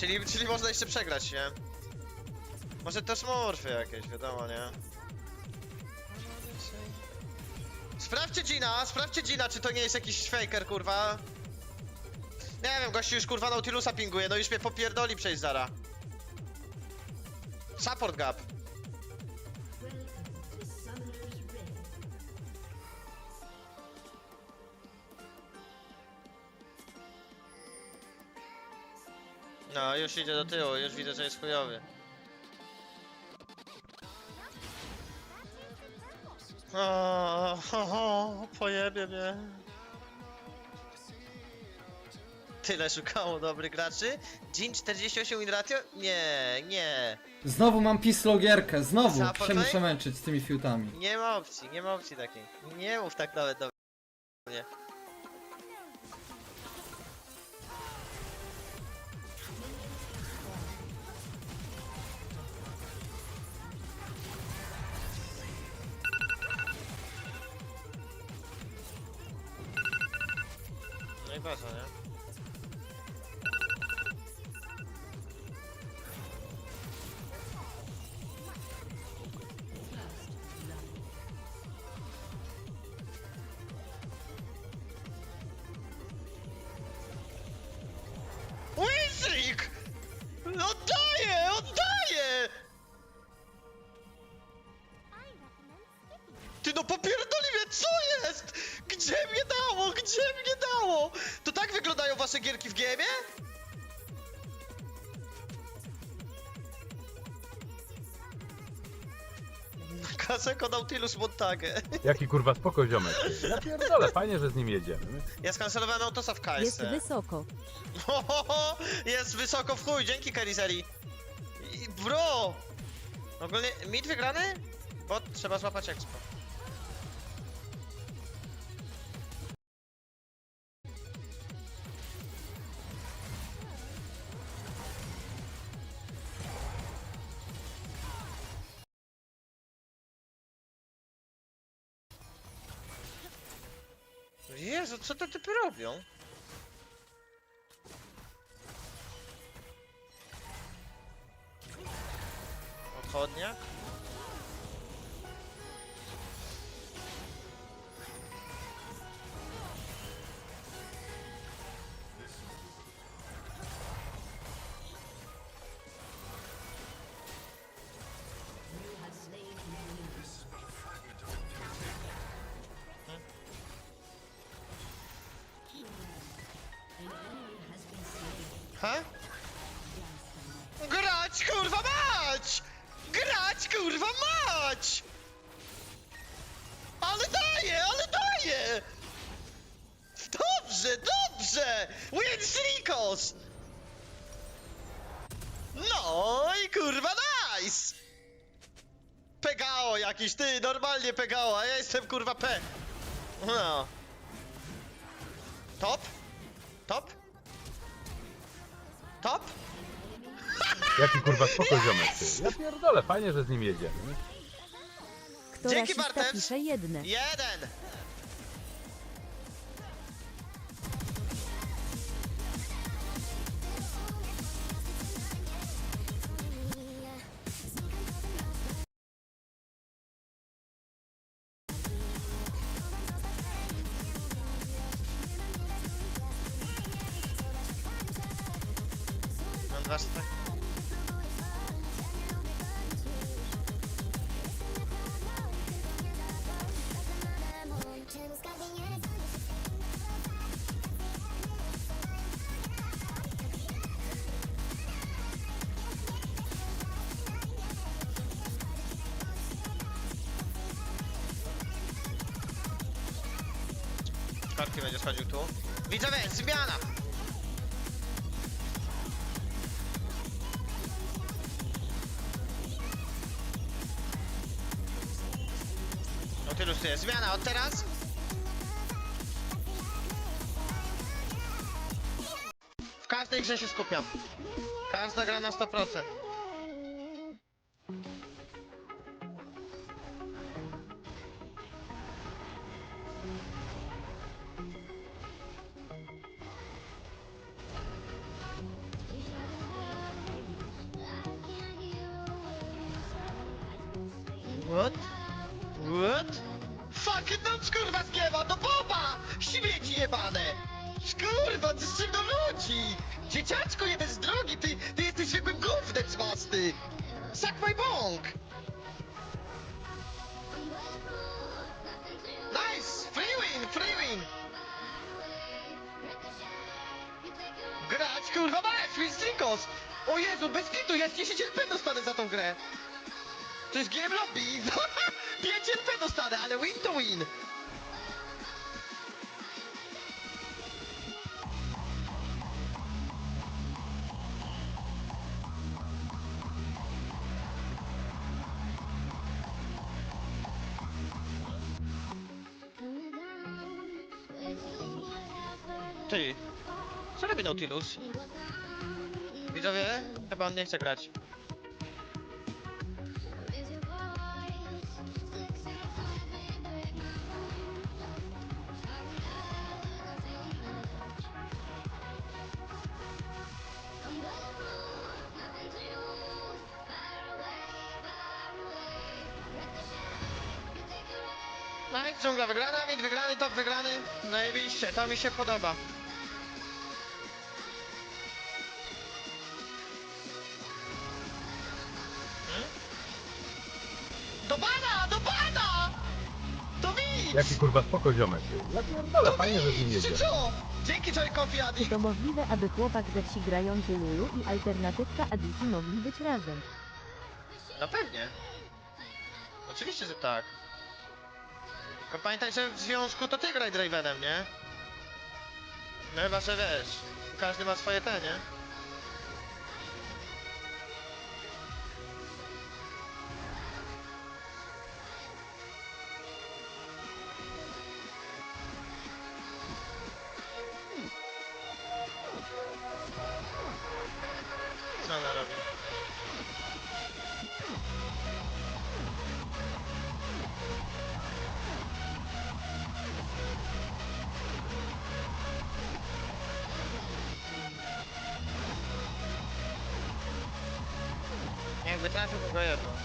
Czyli, czyli można jeszcze przegrać, nie? Może też morfy jakieś, wiadomo, nie? Sprawdźcie Gina, sprawdźcie Gina, czy to nie jest jakiś faker, kurwa. Nie wiem, gościu już kurwa Nautilusa pinguje, no już mnie popierdoli przejść zara. Support gap. No, już idzie do tyłu, już widzę, że jest chujowy. O, ho, ho, pojebie mnie. Tyle szukało dobrych graczy. Jin 48 win ratio? Nie, nie. Znowu mam pislo gierkę, znowu Support się lane? muszę męczyć z tymi fiutami. Nie ma opcji, nie ma opcji takiej. Nie mów tak nawet do mnie. No i po co, gierki w GMie? Kaseko Nautilus Montage. Jaki kurwa spoko ziomek. Ja pierdolę, fajnie, że z nim jedziemy. Ja skancelowałem autosa w KS. Jest wysoko. Ohoho, jest wysoko w chuj, dzięki Karizeli. Bro! Ogólnie, mit wygrany? Bo trzeba złapać expo. Jezu, co te typy robią? Odchodnia? Ha? Grać kurwa mać! Grać kurwa mać! Ale daje, ale daje! Dobrze, dobrze! Win Srikos! No i kurwa nice! Pegao jakiś, ty, normalnie pegao, a ja jestem kurwa P. No. Top? Top? Top? Jaki kurwa spoko ziomek. Ty. Ja pierdolę, fajnie, że z nim jedziemy. Kto Dzięki, rasista Bartek. pisze jedne. Jeden! Mam dwa stak. Korki będzie schodził tu. Widzowie, zmiana! Zmiana od teraz. W każdej grze się skupiam. Każda gra na 100%. Jezu, bez kitu, ja 10 LP dostanę za tą grę! To jest game lobby! 5 LP dostanę, ale win to win! Ty, co robi Nautilus? Widzowie, chyba on nie chce grać. No i dżungla wygrana, mid wygrany, top wygrany. Zajebiście, to mi się podoba. Jaki kurwa spoko ziomek. Ja pierdolę, fajnie, że z nim jedzie. Dzięki Joy Coffee Adi. Czy to możliwe, aby chłopak ze wsi grający Lulu i alternatywka Aditi mogli być razem? No pewnie. Oczywiście, że tak. Tylko pamiętaj, że w związku to ty graj Dravenem, nie? No chyba, że wiesz, każdy ma swoje te, nie? Jakby trafił, to go jedno.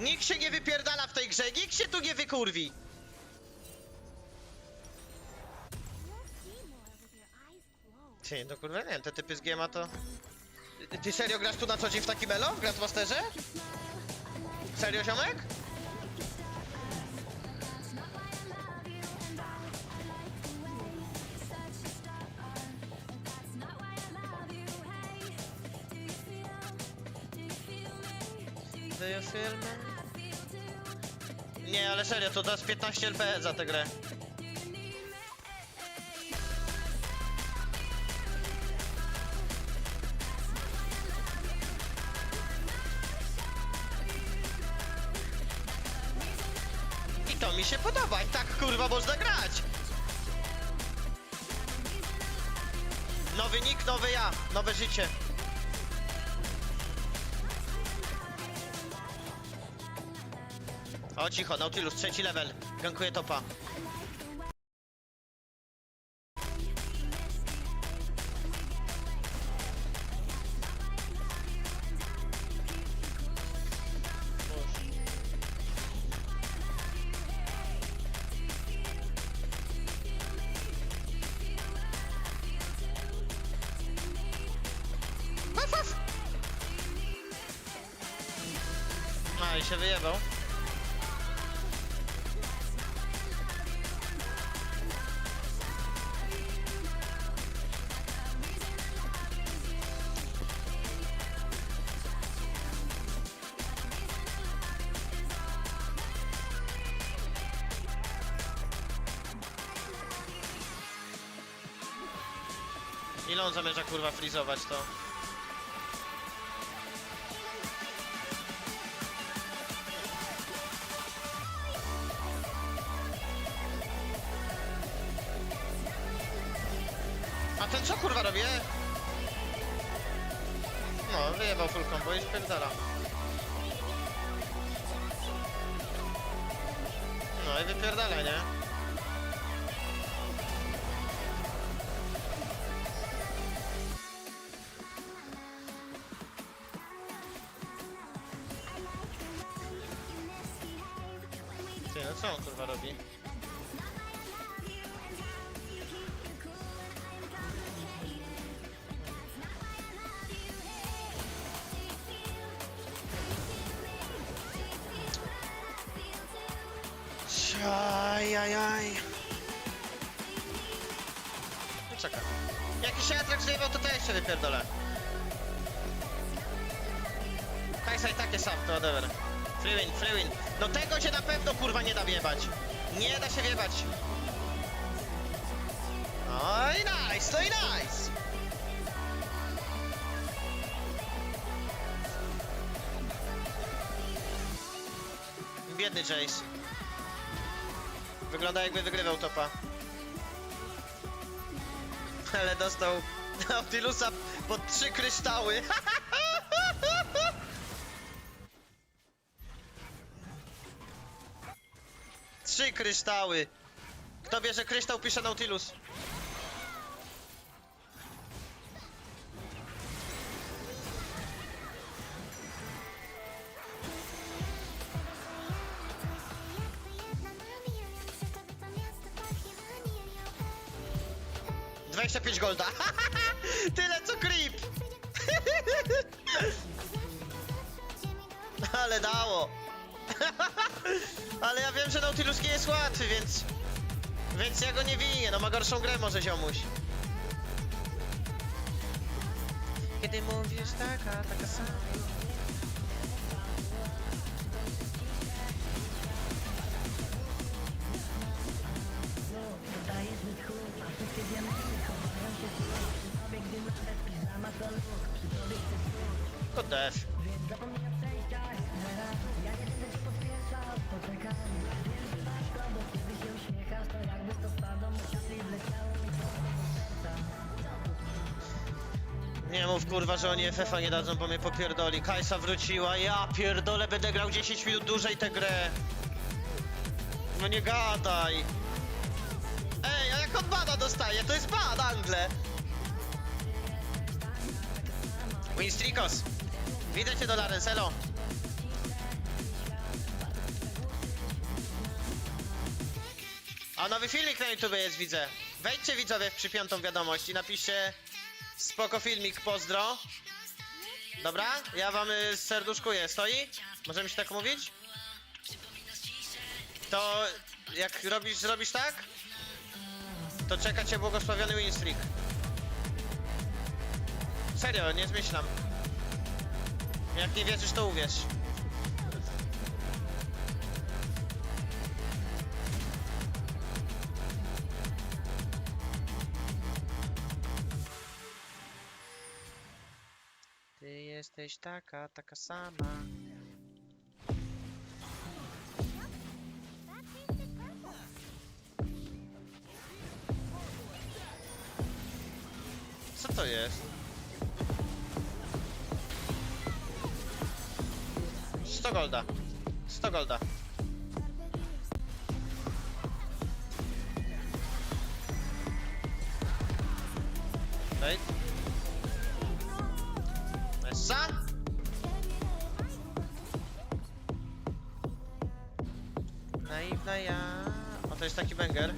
Nikt się nie wypierdala w tej grze, nikt się tu nie wykurwi. Ty, no kurwa nie wiem, te typy z GMA to... Ty, serio grasz tu na co dzień w taki melo? W Grandmasterze? Serio, ziomek? Me? Nie, ale serio, to dasz 15 LP za tę grę. I to mi się podoba, i tak kurwa można grać. Nowy nick, nowy ja, nowe życie. O cicho, Nautilus, trzeci level. Gankuje topa. A, i się wyjebał. Kurwa frizować to? A ten co kurwa robi? E? No, wyjebał full combo i spierdala. No i wypierdala, nie? Co on kurwa robi? Ajajaj. No czekaj. Jakiś atrak zjebał, to to jeszcze wypierdolę. Hajsa i takie sam, to whatever. Free win. No tego się na pewno kurwa nie da wiebać. Nie da się wiebać. No i nice, no i nice. Biedny Jace. Wygląda jakby wygrywał topa. Ale dostał Nautilusa pod trzy kryształy. Trzy kryształy. Kto bierze kryształ, pisze Nautilus. Dwadzieścia pięć golda. Tyle co creep. Ale dało. Ale ja wiem, że Nautilus nie jest łatwy, więc... Więc ja go nie winię, no ma gorszą grę może ziomuś. Kiedy mówisz taka, taka sama... Def. Kurwa, że oni FF-a nie dadzą, bo mnie popierdoli. Kajsa wróciła, ja pierdolę, będę grał 10 minut dłużej tę grę. No nie gadaj. Ej, a jak on bada dostaje? To jest bad, Angle. Winstrikos. Widzę cię, Dolaren, selo. A nowy filmik na YouTube jest, widzę. Wejdźcie widzowie w przypiątą wiadomość i napiszcie spoko filmik, pozdro. Dobra, ja wam y, serduszkuję. Stoi? Możemy się tak mówić? To jak robisz, zrobisz tak? To czeka cię błogosławiony Winstreak. Serio, nie zmyślam. Jak nie wierzysz, to uwierz. Jesteś taka, taka sama. Co to jest? 100 golda. 100 golda. Wait. Naiwna ja. O, to jest taki banger.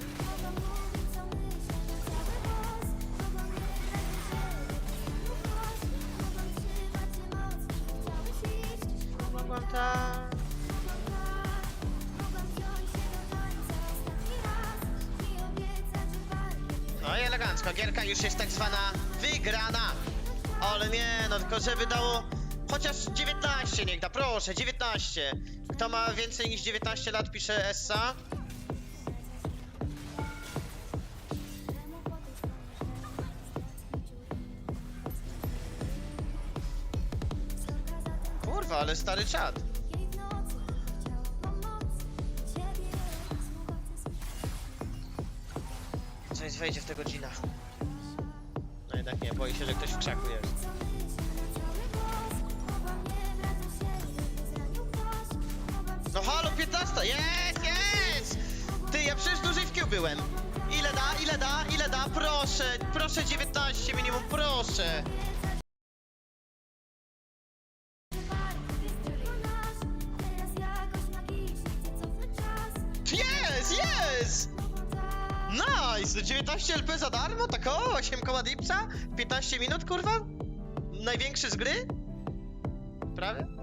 No i elegancko, gierka już jest tak zwana wygrana. Ale nie, no tylko żeby dało chociaż 19 niech da, proszę, 19. Kto ma więcej niż 19 lat pisze Essa. Kurwa, ale stary czat. Co jest wejdzie w tego Gina? No jednak nie, boi się, że ktoś w jest. 15! Jest, jest! Ty, ja przecież dłużej w Q byłem. Ile da, ile da, ile da? Proszę, proszę 19 minimum, proszę. Jest, jest! Nice! 19 LP za darmo, tak o, 8 koła dipsa, 15 minut, kurwa? Największy z gry? Prawie?